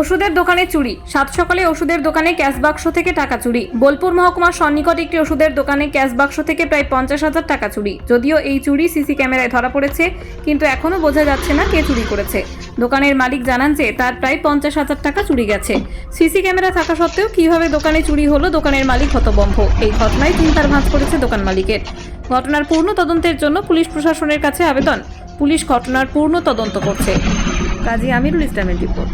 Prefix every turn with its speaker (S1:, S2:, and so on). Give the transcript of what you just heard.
S1: ওষুধের দোকানে চুরি। সাত সকালে ওষুধের দোকানে ক্যাশ বাক্স থেকে টাকা চুরি। বোলপুর মহকুমার সন্নিকট একটি ওষুধের দোকানে ক্যাশ বাক্স থেকে প্রায় পঞ্চাশ হাজার টাকা চুরি। যদিও এই চুরি সিসি ক্যামেরায় ধরা পড়েছে, কিন্তু এখনও বোঝা যাচ্ছে না কে চুরি করেছে। দোকানের মালিক জানান যে তার প্রায় পঞ্চাশ হাজার টাকা চুরি গেছে। সিসি ক্যামেরা থাকা সত্ত্বেও কীভাবে দোকানে চুরি হলো দোকানের মালিক হতবম্ভ এই ঘটনায় চিন্তার ভাঁজ করেছে দোকান মালিকের। ঘটনার পূর্ণ তদন্তের জন্য পুলিশ প্রশাসনের কাছে আবেদন। পুলিশ ঘটনার পূর্ণ তদন্ত করছে। কাজী আমিরুল ইসলামের রিপোর্ট।